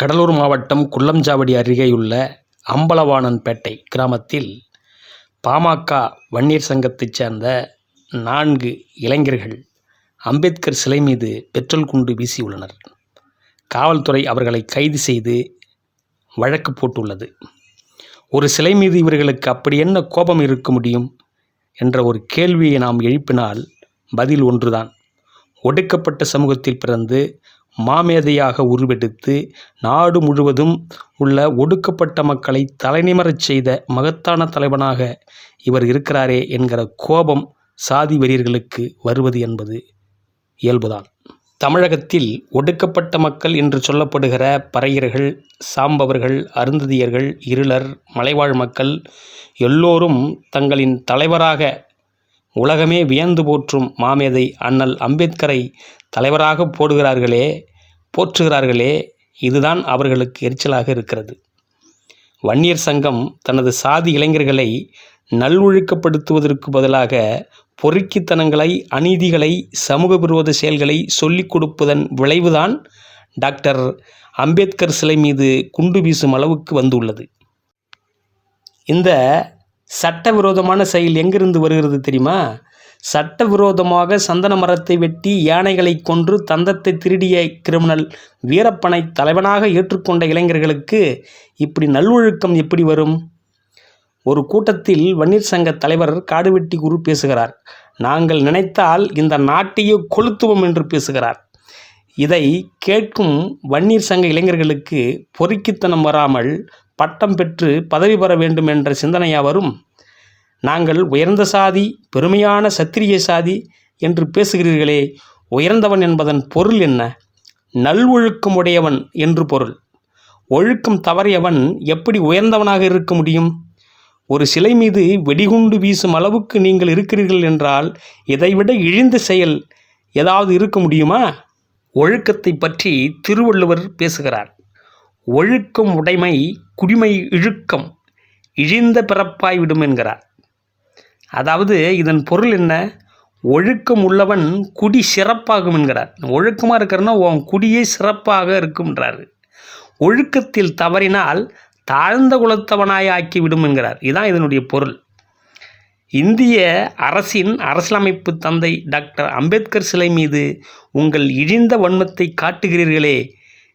கடலூர் மாவட்டம் குள்ளஞ்சாவடி அருகேயுள்ள அம்பலவாணன்பேட்டை கிராமத்தில் பாமக வன்னியர் சங்கத்தைச் சேர்ந்த நான்கு இளைஞர்கள் அம்பேத்கர் சிலை மீது பெட்ரோல் குண்டு வீசியுள்ளனர். காவல்துறை அவர்களை கைது செய்து வழக்கு போட்டுள்ளது. ஒரு சிலை மீது இவர்களுக்கு அப்படி என்ன கோபம் இருக்க முடியும் என்ற ஒரு கேள்வியை நாம் எழுப்பினால் பதில் ஒன்றுதான். ஒடுக்கப்பட்ட சமூகத்தில் பிறந்து மாமேதையாக உருவெடுத்து நாடு முழுவதும் உள்ள ஒடுக்கப்பட்ட மக்களை தலைநிமரச் செய்த மகத்தான தலைவனாக இவர் இருக்கிறாரே என்கிற கோபம் சாதி வெறியர்களுக்கு வருவது என்பது இயல்புதான். தமிழகத்தில் ஒடுக்கப்பட்ட மக்கள் என்று சொல்லப்படுகிற பறையர்கள் சாம்பவர்கள் அருந்ததியர்கள் இருளர் மலைவாழ் மக்கள் எல்லோரும் தங்களின் தலைவராக உலகமே வியந்து போற்றும் மாமேதை அண்ணல் அம்பேத்கரை தலைவராக போடுகிறார்களே போற்றுகிறார்களே இதுதான் அவர்களுக்கு எரிச்சலாக இருக்கிறது. வன்னியர் சங்கம் தனது சாதி இளைஞர்களை நல்லொழுக்கப்படுத்துவதற்கு பதிலாக பொறுக்கித்தனங்களை அநீதிகளை சமூக விரோத செயல்களை சொல்லிக் கொடுப்பதன் விளைவுதான் டாக்டர் அம்பேத்கர் சிலை மீது குண்டு வீசும் அளவுக்கு வந்துள்ளது. இந்த சட்டவிரோதமான செயல் எங்கிருந்து வருகிறது தெரியுமா? சட்டவிரோதமாக சந்தன மரத்தை வெட்டி யானைகளை கொன்று தந்தத்தை திருடிய கிரிமினல் வீரப்பனை தலைவனாக ஏற்றுக்கொண்ட இளைஞர்களுக்கு இப்படி நல்லொழுக்கம் எப்படி வரும்? ஒரு கூட்டத்தில் வன்னீர் சங்க தலைவர் காடுவெட்டி குரு பேசுகிறார். நாங்கள் நினைத்தால் இந்த நாட்டையே கொளுத்துவோம் என்று பேசுகிறார். இதை கேட்கும் வன்னியர் சங்க இளைஞர்களுக்கு பொறுக்கித்தனம் வராமல் பட்டம் பெற்று பதவி பெற வேண்டும் என்ற சிந்தனையா வரும் நாங்கள் உயர்ந்த சாதி பெருமையான சத்திரிய சாதி என்று பேசுகிறீர்களே உயர்ந்தவன் என்பதன் பொருள் என்ன? நல்வொழுக்கம் உடையவன் என்று பொருள். ஒழுக்கம் தவறியவன் எப்படி உயர்ந்தவனாக இருக்க முடியும்? ஒரு சிலை மீது வெடிகுண்டு வீசும் அளவுக்கு நீங்கள் இருக்கிறீர்கள் என்றால் இதைவிட இழிந்த செயல் ஏதாவது இருக்க முடியுமா? ஒழுக்கத்தை பற்றி திருவள்ளுவர் பேசுகிறார். ஒழுக்கம் உடைமை குடிமை இழுக்கம் இழிந்த பிறப்பாய் விடும் என்கிறார். அதாவது இதன் பொருள் என்ன? ஒழுக்கம் உள்ளவன் குடி சிறப்பாகும் என்கிறார். ஒழுக்கமாக இருக்கிறன்னா உன் குடியே சிறப்பாக இருக்கும்ன்றார். ஒழுக்கத்தில் தவறினால் தாழ்ந்த குலத்தவனாய் ஆக்கிவிடும் என்கிறார். இதுதான் இதனுடைய பொருள். இந்திய அரசின் அரசியலமைப்பு தந்தை டாக்டர் அம்பேத்கர் சிலை மீது உங்கள் இழிந்த வன்மத்தை காட்டுகிறீர்களே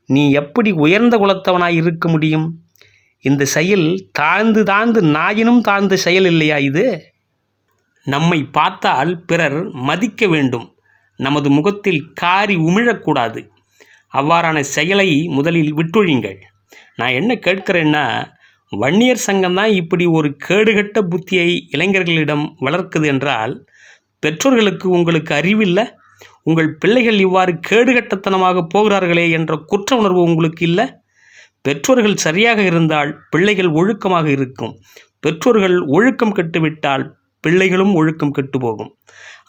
நீ எப்படி உயர்ந்த குலத்தவனாய் இருக்க முடியும்? இந்த செயல் தாழ்ந்து தாழ்ந்து நாயினும் தாழ்ந்த செயல் இல்லையா இது? நம்மை பார்த்தால் பிறர் மதிக்க வேண்டும். நமது முகத்தில் காரி உமிழக்கூடாது. அவ்வாறான செயலை முதலில் விட்டொழிங்கள் நான் என்ன கேட்கிறேன்னா வன்னியர் சங்கம் தான் இப்படி ஒரு கேடுகட்ட புத்தியை இளைஞர்களிடம் வளர்க்குது என்றால் பெற்றோர்களுக்கு உங்களுக்கு அறிவில்லை? உங்கள் பிள்ளைகள் இவ்வாறு கேடுகட்டத்தனமாக போகிறார்களே என்ற குற்ற உணர்வு உங்களுக்கு இல்லை? பெற்றோர்கள் சரியாக இருந்தால் பிள்ளைகள் ஒழுக்கமாக இருக்கும். பெற்றோர்கள் ஒழுக்கம் கெட்டுவிட்டால் பிள்ளைகளும் ஒழுக்கம் கெட்டு போகும்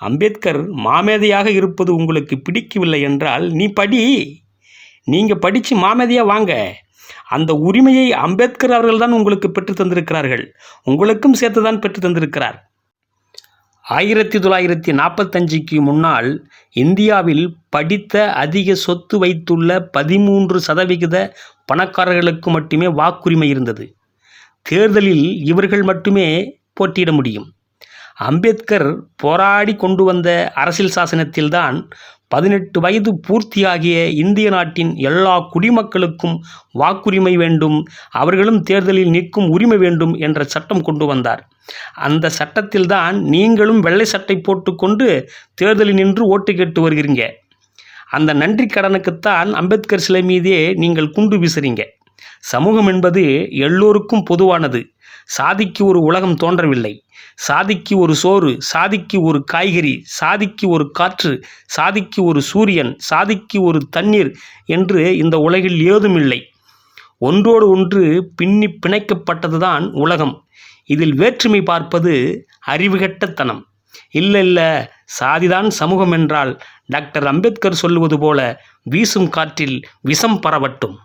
அம்பேத்கர் மாமேதையாக இருப்பது உங்களுக்கு பிடிக்கவில்லை என்றால் நீ படி. நீங்கள் படித்து மாமேதையாக வாங்க. அந்த உரிமையை அம்பேத்கர் அவர்கள் தான் உங்களுக்கு பெற்று தந்திருக்கிறார்கள். உங்களுக்கும் சேர்த்து தான் பெற்று தந்திருக்கிறார். ஆயிரத்தி தொள்ளாயிரத்தி நாற்பத்தஞ்சுக்கு முன்னால் இந்தியாவில் படித்த அதிக சொத்து வைத்துள்ள பதிமூன்று சதவிகித பணக்காரர்களுக்கு மட்டுமே வாக்குரிமை இருந்தது. தேர்தலில் இவர்கள் மட்டுமே போட்டியிட முடியும். அம்பேத்கர் போராடி கொண்டு வந்த அரசியல் சாசனத்தில்தான் பதினெட்டு வயது பூர்த்தியாகிய இந்திய நாட்டின் எல்லா குடிமக்களுக்கும் வாக்குரிமை வேண்டும் அவர்களும் தேர்தலில் நிற்கும் உரிமை வேண்டும் என்ற சட்டம் கொண்டு வந்தார். அந்த சட்டத்தில்தான் நீங்களும் வெள்ளை சட்டை போட்டுக்கொண்டு தேர்தலில் நின்று ஓட்டு கேட்டு வருகிறீங்க. அந்த நன்றி கடனுக்குத்தான் அம்பேத்கர் சிலை மீதே நீங்கள் குண்டு வீசுறீங்க. சமூகம் என்பது எல்லோருக்கும் பொதுவானது. சாதிக்கு ஒரு உலகம் தோன்றவில்லை. சாதிக்கு ஒரு சோறு சாதிக்கு ஒரு காய்கறி சாதிக்கு ஒரு காற்று சாதிக்கு ஒரு சூரியன் சாதிக்கு ஒரு தண்ணீர் என்று இந்த உலகில் ஏதுமில்லை ஒன்றோடு ஒன்று பின்னி பிணைக்கப்பட்டதுதான் உலகம். இதில் வேற்றுமை பார்ப்பது அறிவுகட்டத்தனம். இல்லை இல்லை சாதிதான் சமூகம் என்றால் டாக்டர் அம்பேத்கர் சொல்லுவது போல வீசும் காற்றில் விஷம் பரவட்டும்.